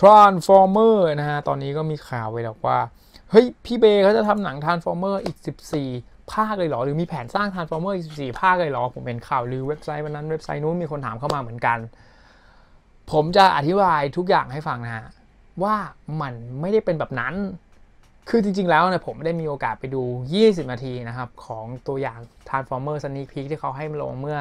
Transformer นะฮะ ตอนนี้ก็มีข่าวไปแล้วว่า เฮ้ย พี่เบย์เขาจะทำหนัง Transformer อีก 14 ภาคเลยเหรอ หรือมีแผนสร้าง Transformer อีก 14 ภาคเลยเหรอ ผมเห็นข่าวลือเว็บไซต์วันนั้นเว็บไซต์นู้นมีคนถามเข้ามาเหมือนกัน ผมจะอธิบายทุกอย่างให้ฟังนะฮะ ว่ามันไม่ได้เป็นแบบนั้น คือจริงๆแล้วเนี่ยผมได้มีโอกาสไปดู 20 นาทีนะครับ ของตัวอย่าง Transformer Sneak Peek ที่เขาให้มาลงเมื่อ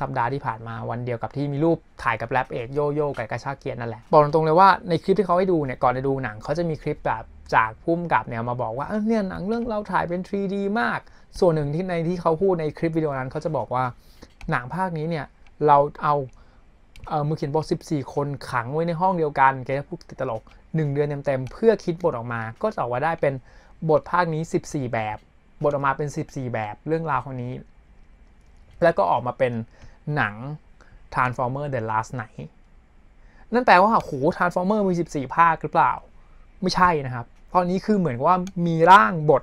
สัปดาห์ที่ผ่านมาวันเดียวกับที่มีรูปถ่ายกับแรปเอกโยโย่กับกระชากเกียร์นั่นแหละ บอกตรงๆเลยว่าในคลิปที่เขาให้ดูเนี่ย ก่อนจะดูหนังเขาจะมีคลิปแบบจากพุ่มกับเนี่ยมาบอกว่าเออเนี่ยหนังเรื่องเราถ่ายเป็น 3D มาก ส่วนหนึ่งที่ในที่เขาพูดในคลิปวิดีโอนั้นเขาจะบอกว่าหนังภาคนี้เนี่ยเราเอา มือเขียนบท14 คนขังไว้ในห้องเดียวกันแกจะพูดติดตลก 1 เดือนเต็มๆเพื่อคิดบทออกมา ก็จะออกมาได้เป็นบทภาคนี้ 14 แบบ บทออกมาเป็น 14 แบบเรื่องราวคนนี้ แล้วก็ออกมาเป็นหนัง Transformer The Last Night นั่นแปลว่าโห Transformer มี 14 ภาคหรือเปล่า ไม่ใช่นะครับ ตอนนี้คือเหมือนว่ามีร่างบท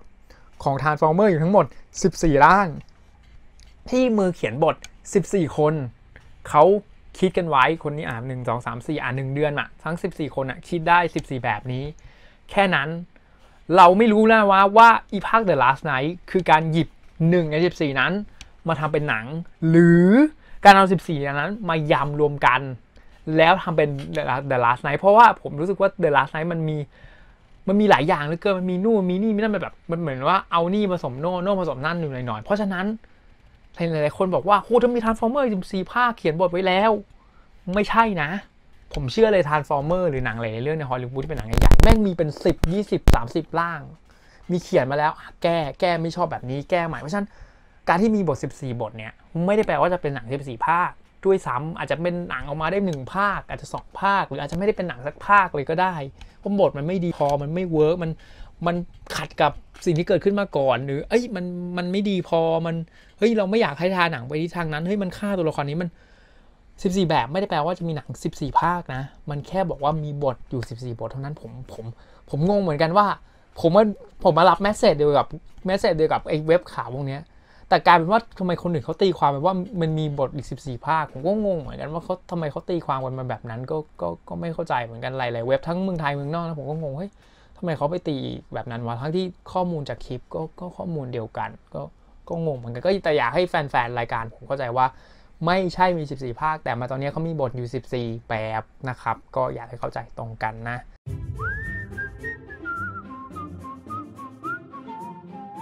ของ Transformer อยู่ทั้งหมด 14 ร่าง ที่มือเขียนบท 14 คน เขา คิดกันไว้คนนี้อ่านหนึ่งสองสามสี่อ่านหนึ่งเดือนอะทั้ง14คนอะคิดได้14แบบนี้ แค่นั้น เราไม่รู้นะว่าว่าอีภาค The Last Night คือการหยิบ1ใน14นั้น มาทำเป็นหนัง หรือการเอา14อันนั้นมายำรวมกัน แล้วทำเป็น The Last Night เพราะว่าผมรู้สึกว่า The Last Night มันมีมันมีหลายอย่างเหลือเกิน มันมีนู่นมีนี่มีนั่นมันแบบ มันเหมือนว่าเอานี่ผสมโน่โน่ผสมนั่นอยู่หน่อยๆ เพราะฉะนั้น หลายๆคนบอกว่าโหถ้ามี Transformer 14ภาคเขียนบทไว้แล้ว ไม่ใช่นะ ผมเชื่อเลย Transformer หรือหนังหลายๆเรื่องในฮอลลีวูดที่เป็นหนังใหญ่ๆแม่งมีเป็น10 20 30ร่าง มีเขียนมาแล้วแก้แก้ไม่ชอบแบบนี้แก้ใหม่เพราะฉะนั้นการที่มีบท 14 บทเนี่ย ไม่ได้แปลว่าจะเป็นหนัง14ภาคด้วยซ้ำอาจจะเป็นหนังออกมาได้1ภาค อาจจะ 2 ภาค หรืออาจจะไม่ได้เป็นหนังสักภาคเลยก็ได้เพราะบทมันไม่ดีพอมันไม่เวิร์กมัน มันขัดกับสิ่งที่เกิดขึ้นมาก่อน หรือ เอ้ยมันมันไม่ดีพอมันเฮ้ยเราไม่อยากให้ทาหนังไปที่ทางนั้นเฮ้ยมันฆ่าตัวละครนี้มัน14 แบบไม่ได้แปลว่าจะมีหนัง 14 ภาคนะ มันแค่บอกว่ามีบทอยู่ 14 บทเท่านั้นผมผมผมงงเหมือนกันว่า ผมว่าผมมารับแมสเซจเดียวกับแมสเซจเดียวกับไอ้เว็บข่าวพวกเนี้ยแต่กลายเป็นว่าทำไมคนอื่นเขาตีความไปว่ามันมีบทอีก 14 ภาค ผมก็งงเหมือนกันว่าเขาทำไมเขาตีความกันมาแบบนั้นก็ก็ก็ไม่เข้าใจเหมือนกันหลายๆเว็บทั้งเมืองไทยเมืองนอกนะผมก็งงเฮ้ย ทำไมเขาไปตีแบบนั้นวะทั้งที่ข้อมูลจากคลิปก็ก็ข้อมูลเดียวกัน ก็ก็งงเหมือนกันก็แต่อยากให้แฟนๆรายการผมเข้าใจว่าไม่ใช่มี 14 ภาค แต่มาตอนนี้เขามีบทอยู่ 14 แบบนะครับ ก็อยากให้เข้าใจตรงกันนะ